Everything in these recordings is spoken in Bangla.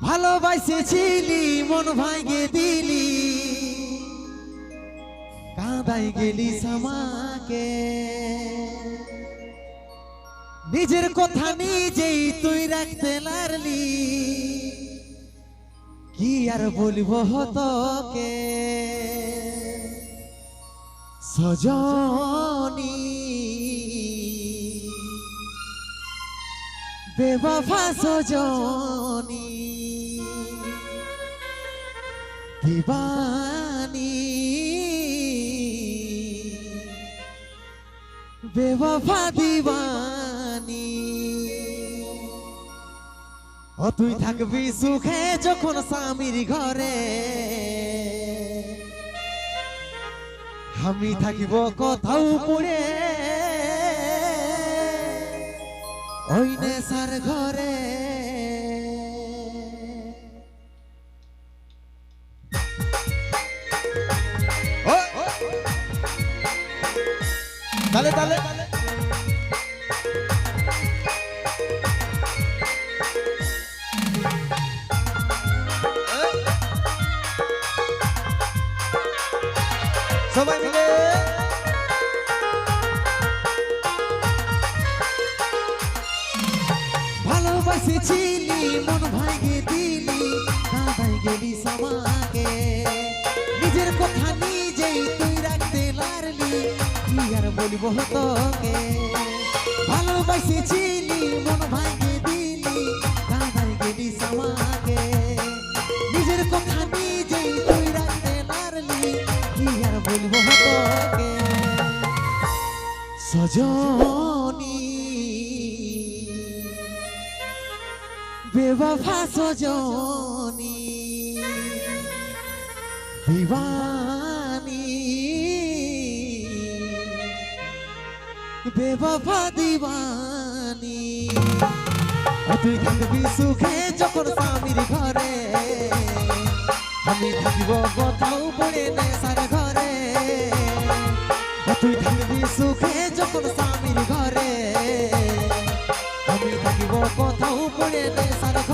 ভালোবাসেছিলি মন ভাঙে দিলি। কাঁদাই গেলি সামাকে। নিজের কথা নিজেই তুই রাখতে লারলি কি আর বলব তোকে? সজনী বেবাফা সজনী দিবানি। বেবাফা দিবানি। ও, তুই থাকবি সুখে যখন স্বামীর ঘরে। আমি থাকিব কোথাও পড়ে। ওই নেশার ঘরে। তালে তালে সবাই মিলে ভালোবাসেছিলি মন ভাঙে দিলি কাঁদাই গেলি সমাকে। নিজের কথা নিজেই তুই রাখতে লারলি কি আর বলব তোকে? ভালোবাসেছিলি মন ভাঙে দিলি কাঁদাই গেলি সমাকে। নিজের কথা নিজেই তুই রাখতে লারলি কি আর বলব তোকে? সজনী বেবাফা সজনী দিবানি বেবাফা দিবানি তুই থাকবি সুখে যখন স্বামীর ঘরে। আমি থাকিব কোথাও পড়ে নেশার ঘরে। থাকিব কোথাও পড়ে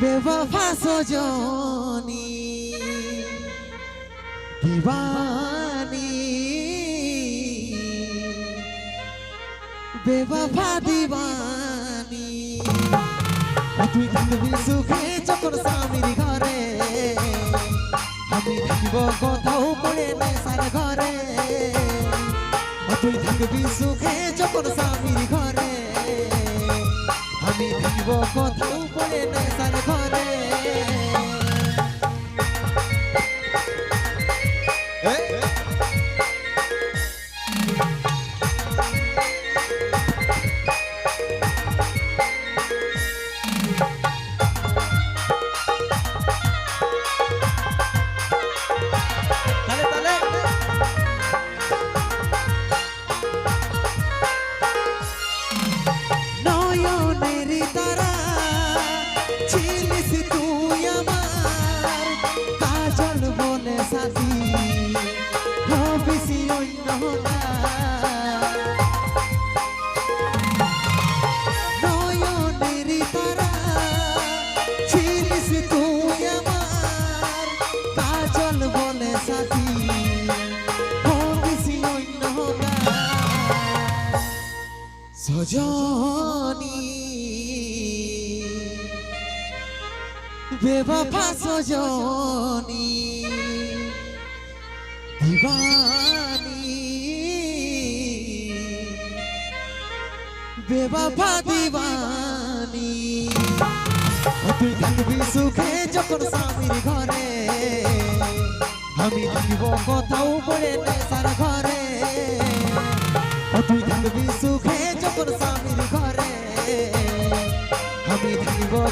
বেবাফা সজনী দিবানি বেবাফা দিবানি তুই থাকবি সুখে যখন স্বামীর ঘরে, আমি থাকিব কোথাও পড়ে নেশার ঘরে। তুই থাকবি সুখে যখন স্বামীর ঘরে, আমি থাকিব কোথাও পড়ে নেশার ঘরে তালে সজনী। বেবাফা সজনী। দিবানী। বেবাফা দিবানী। তুই থাকবি সুখে যখন স্বামীর ঘরে। আমি থাকিব কোথাও পড়ে নেশার ঘরে।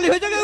জোরদার হাতে তালি হয়ে যাবে